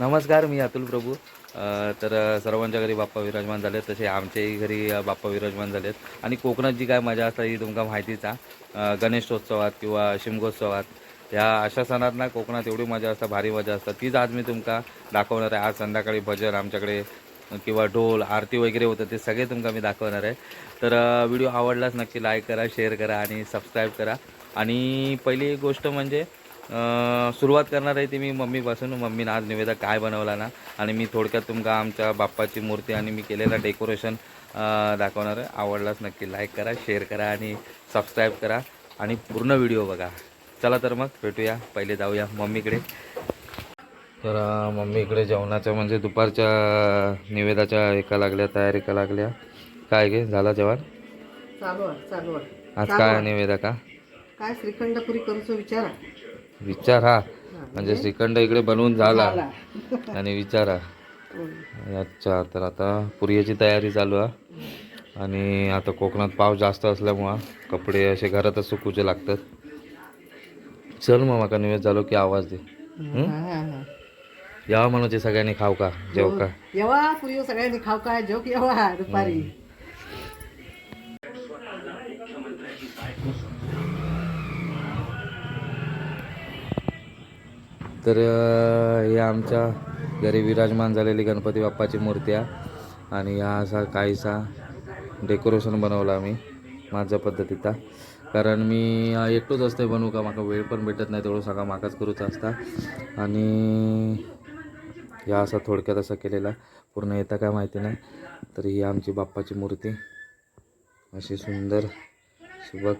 नमस्कार मी अतुल प्रभू. तर सर्वांच्या घरी बाप्पा विराजमान झालेत तसे आमच्याही घरी बाप्पा विराजमान झालेत. आणि कोकणात जी काय मजा असतात ही तुमका माहितीच गणेशोत्सवात किंवा शिमगोत्सवात ह्या अशा सणात ना कोकणात एवढी मजा असतात भारी मजा असतात तीच आज मी तुमका दाखवणार आहे. आज संध्याकाळी भजन आमच्याकडे किंवा ढोल आरती वगैरे होतं ते सगळे तुमका मी दाखवणार आहे. तर व्हिडिओ आवडलाच नक्की लाईक करा शेअर करा आणि सबस्क्राईब करा. आणि पहिली गोष्ट म्हणजे सुरुवात करणार आहे ती मी मम्मीपासून. मम्मीनं आज निवेदा काय बनवला ना आणि मी थोडक्यात तुमका आमच्या बाप्पाची मूर्ती आणि मी केलेलं डेकोरेशन दाखवणार आहे. आवडलाच नक्की लाईक करा शेअर करा आणि सबस्क्राईब करा. आणि पूर्ण व्हिडिओ बघा. चला तर मग भेटूया. पहिले जाऊया मम्मीकडे. तर अ, मम्मी इकडे जेवणाच्या म्हणजे दुपारच्या निवेदाच्या एका लागल्या तयारी का लागल्या. काय गे झाला जेवण? आज काय. निवेदा का काय श्रीखंडपुरी करूचो विचार विचार हा. म्हणजे श्रीखंड इकडे बनवून झाला. आणि विचारा. अच्छा तर आता पुर्याची तयारी चालू आहे आणि आता कोकणात पाऊस जास्त असल्यामुळं कपडे असे घरातच सुकूचे लागतात. चल मग माका निवेद झालो की आवाज दे. हं? हा, हा, हा. यावं म्हणून सगळ्यांनी खाऊ का? जेव का? येवा पुरी सगळ्यांनी खाऊ काय जेव येवा दुपारी. तर हे आमच्या घरी विराजमान झालेली गणपती बाप्पाची मूर्ती आहे. आणि हा असा काहीसा डेकोरेशन बनवला मी माझ्या पद्धतीचा. कारण मी अं, एकटोच असते बनवू का? माका वेळ पण भेटत नाही तेवढं सगळं माकाच करूच असता. आणि या असा थोडक्यात असा केलेला पूर्ण येता काय माहिती नाही. तर ही आमची बाप्पाची मूर्ती. अशी सुंदर सुबक.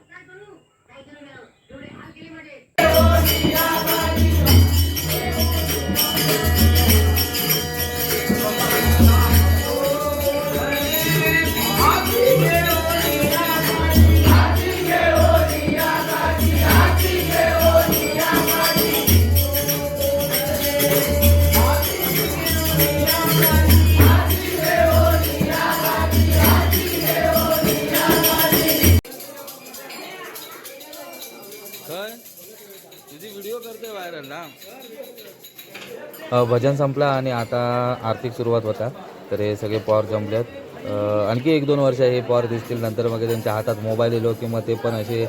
भजन संपला आणि आता आर्थिक सुरुवात होता. तर हे सगळे पॉवर जमलेत. आणखी एक दोन वर्ष हे पॉवर दिसतील. नंतर मग त्यांच्या हातात मोबाईल येलो किंवा ते पण असे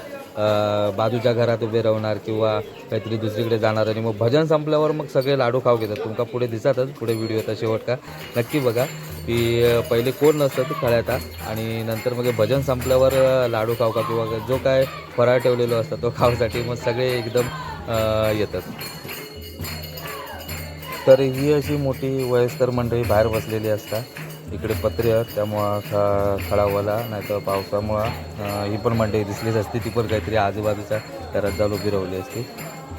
बाजूच्या घरात उभे राहणार किंवा काहीतरी दुसरीकडे जाणार आणि मग भजन संपल्यावर मग सगळे लाडू खाऊ घेतात. तुमका पुढे दिसतातच पुढे व्हिडिओ येतात शेवट का? नक्की बघा. की पहिले कोण नसतं खळ्याता आणि नंतर मग भजन संपल्यावर लाडू खाऊ का किंवा जो काय फराळ ठेवलेलो असतो तो खाऊसाठी मग सगळे एकदम येतात. तर ही अशी मोठी वयस्कर मंडळी बाहेर बसलेली असतात. इकडे पत्रे आहेत त्यामुळं ख खळावाला नाही तर पावसामुळं ही पण मंडळी दिसलीच असती. ती पण काहीतरी आजूबाजूच्या घरात जाऊन उभी राहिली असती.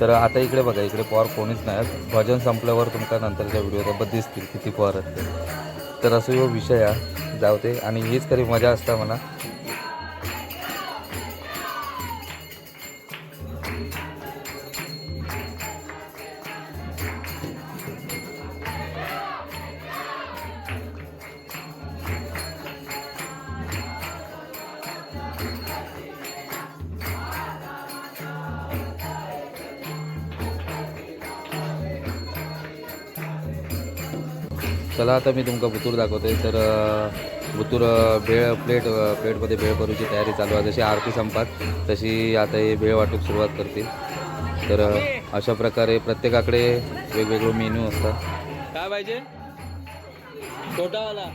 तर आता इकडे बघा इकडे पॉवर कोणीच नाही आहेत. भजन संपल्यावर तुमका नंतरच्या व्हिडिओबाबत दिसतील किती पॉवर असते तर असं हो विषय आहे. जाऊ दे. आणि हीच खरी मजा असता म्हणा. चला आता मी तुमका बुतूर दाखवतोय. तर भुतूर बुतूर भेळ प्लेट प्लेटमध्ये भेळ करूची तयारी चालू आहे. जशी आरती संपात तशी आता हे भेळ वाटूक सुरुवात करतील. तर अशा प्रकारे प्रत्येकाकडे वेगवेगळे मेन्यू असतात काय पाहिजे? छोटावाला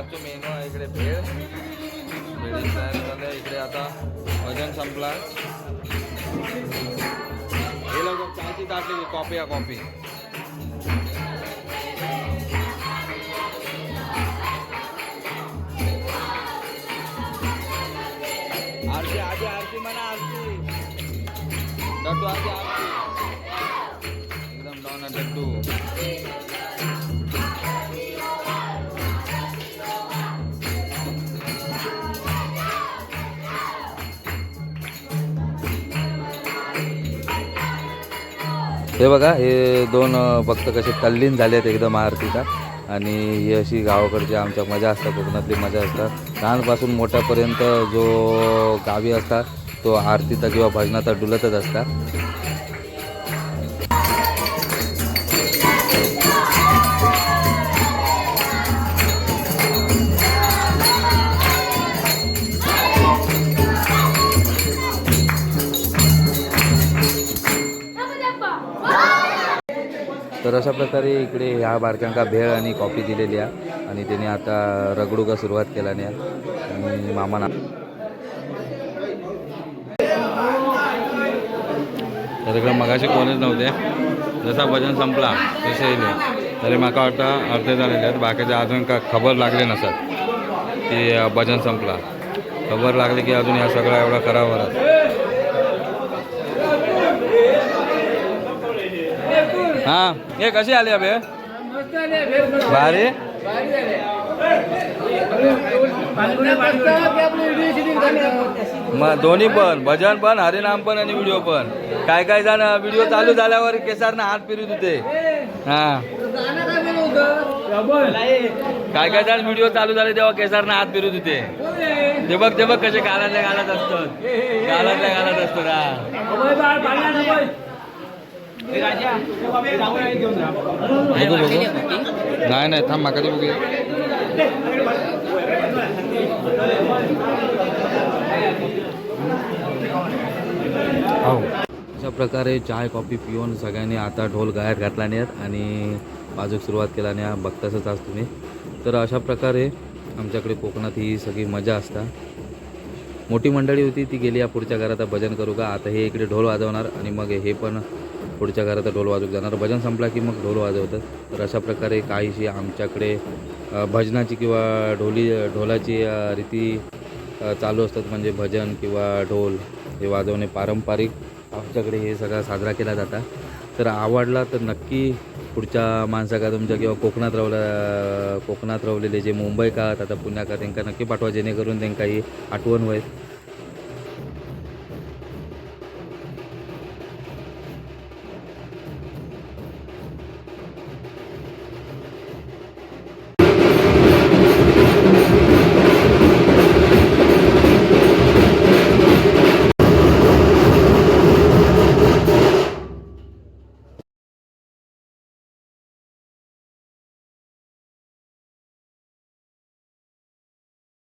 आजचे मेनू आहे इकडे भेळ. भेळी तयार झालं इकडे आता वजन संपला हे लोक चहाची ताटली कॉफी या कॉफी आरती आधी आरती म्हणा आरती. डट्टू आधी आरती. एकदम डॉन डट्टू. हे बघा हे दोन भक्त कसे तल्लीन झाले आहेत एकदम आरतीचा आणि ही अशी गावाकडची आमच्या मजा असतात कोकणातली मजा असतात. लहानपासून मोठ्यापर्यंत जो गावी असतात तो आरतीचा किंवा भजनाचा डुलतच असतात. तर अशा प्रकारे इकडे ह्या बारक्यांका भेळ आणि कॉफी दिलेली आहे. आणि त्याने आता रगडूगा सुरुवात केल्याने आणि मामाना तर इकडे मगाशी कोणीच नव्हते. जसा भजन संपला तसे येले तरी म्हाका वाटतं अर्धे झालेले आहेत. बाकीचे अजून का खबर लागले नसत की अं, भजन संपला. खबर लागली की अजून ह्या सगळा एवढा करावर हां. हे कशी आली अबे भारी? मग दोन्ही पण. भजन पण हरिनाम पण आणि व्हिडिओ पण. काय काय जण व्हिडिओ चालू झाल्यावर केसारनं हात फिरत होते. हा. काय काय जण व्हिडिओ चालू झाले तेव्हा केसारनं हात फिरत होते. ते बघ ते बघ कसे गालातल्या गालात असतात. गालातल्या गालात असतात हा. नाही नाही थांब माका बघूया. हो. अशा प्रकारे चाय कॉफी पिऊन सगळ्यांनी आता ढोल गायत घातला नाहीत आणि बाजूक सुरुवात केला नाही बघतासच आज तुम्ही. तर अशा प्रकारे आमच्याकडे कोकणात ही सगळी मजा असता. मोठी मंडळी होती ती गेली या पुढच्या घरात. भजन करू का? आता हे इकडे ढोल वाजवणार आणि मग हे पण पुढच्या घरात ढोल वाजवूक जाणार. भजन संपला की मग ढोल वाजवतात. तर अशा प्रकारे काहीशी आमच्याकडे भजनाची किंवा ढोली ढोलाची रीती चालू असतात. म्हणजे भजन किंवा ढोल हे वाजवणे पारंपरिक. आमच्याकडे हे सगळा साजरा केला जाता. तर आवडला तर नक्की पुढच्या माणसाका तुमच्या किंवा कोकणात रावला कोकणात रावलेले जे मुंबईकार आता पुण्याकार त्यांना नक्की पाठवा. जेणेकरून त्यांना ही आठवण होईल.